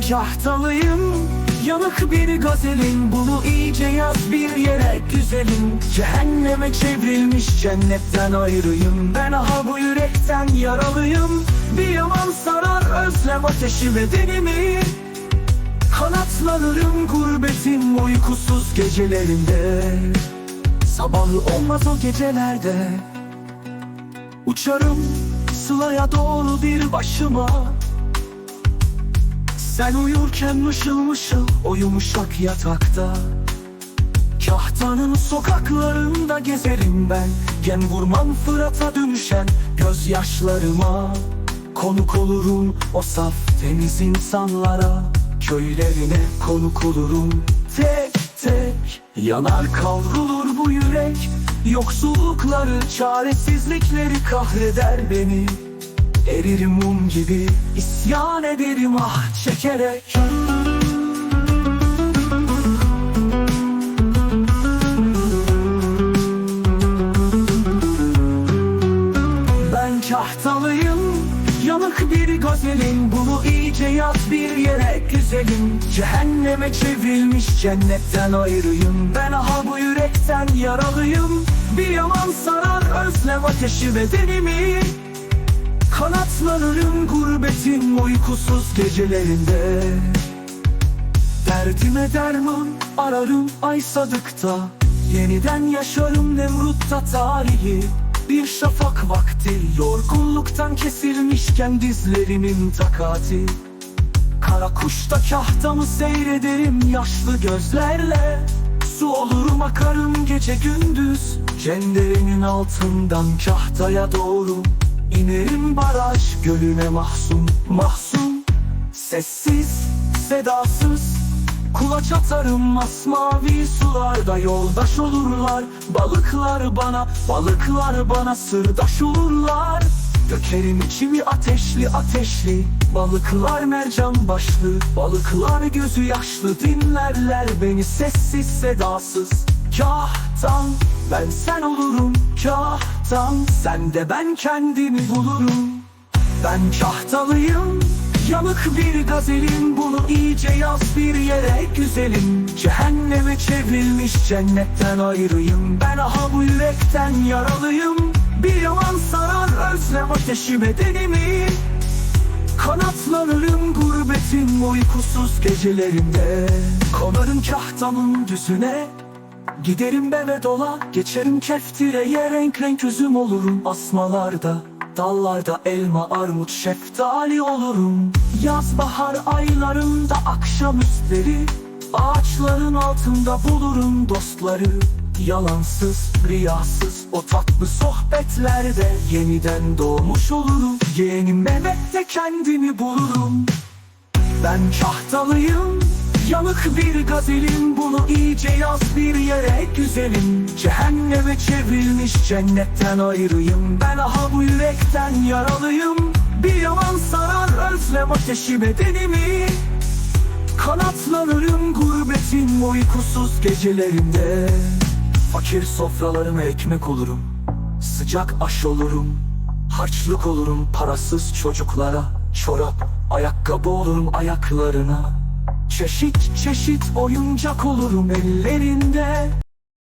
kahtalıyım Yanık bir gazelin Bunu iyice yaz bir yere güzelim. Cehenneme çevrilmiş cennetten ayrıyım. Ben aha bu yürekten yaralıyım. Bir yaman sarar özlem ateşi bedenimi Kanatlanırım gurbetin uykusuz gecelerinde. Sabahı olmaz o gecelerde. Uçarım sılaya doğru bir başıma Sen uyurken mışıl mışıl o yumuşak yatakta. Kahtanın sokaklarında gezerim ben. Gen vurmam Fırat'a dönüşen gözyaşlarıma. Konuk olurum o saf temiz insanlara. Köylerine konuk olurum. Tek tek Yanar kavrulur bu yürek. Yoksullukları, çaresizlikleri kahreder beni Eririm mum gibi isyan ederim ah çekerek. Ben kahtalıyım Yanık bir gazelim. Bunu iyice yaz bir yere güzelim Cehenneme çevrilmiş cennetten ayrıyım Ben aha bu yürekten yaralıyım. Bir yaman sarar özlem ateşi bedenimi Kanatlanırım gurbetin uykusuz gecelerinde. Derdime derman ararım ay sadıkta. Yeniden yaşarım Nemrut'ta tarihi. Bir şafak vakti yorgunluktan kesilmişken dizlerimin takati. Kara kuşta kahtamı seyrederim yaşlı gözlerle. Su olurum akarım gece gündüz. Cenderenin altından kahtaya doğru İnerim baraj gölüne mahzun mahzun. Sessiz sedasız Kulaç atarım masmavi sularda. Yoldaş olurlar Balıklar bana, balıklar bana sırdaş olurlar. Dökerim içimi ateşli ateşli. Balıklar mercan başlı Balıklar gözü yaşlı. Dinlerler beni sessiz sedasız Kahtan ben sen olurum Kahtan sen de ben kendimi bulurum. Ben kahtalıyım Yanık bir gazelim Bunu iyice yaz bir yere güzelim. Cehenneme çevrilmiş cennetten ayrıyım Ben aha bu yürekten yaralıyım. Bir yalan sarar özlem ateşi bedenimi Kanatlanırım gurbetin uykusuz gecelerinde Konarım kahtamın düzüne Giderim beve dola Geçerim keftireye renk renk üzüm olurum Asmalarda Dallarda elma, armut, şeftali olurum. Yaz bahar aylarında akşamüstleri Ağaçların altında bulurum dostları. Yalansız, riyasız o tatlı sohbetlerde Yeniden doğmuş olurum. Yeni Mehmet'te kendimi bulurum. Ben kahtalıyım Yanık bir gazelim Bunu iyice yaz bir yere güzelim. Cehenneme çevrilmiş cennetten ayrıyım. Ben aha bu yürekten yaralıyım. Bir yalan sarar özlem ateşi bedenimi. Kanatlanırım gurbetin uykusuz gecelerinde. Fakir sofralarıma ekmek olurum. Sıcak aş olurum. Harçlık olurum parasız çocuklara. Çorap, ayakkabı olurum ayaklarına Çeşit çeşit oyuncak olurum ellerinde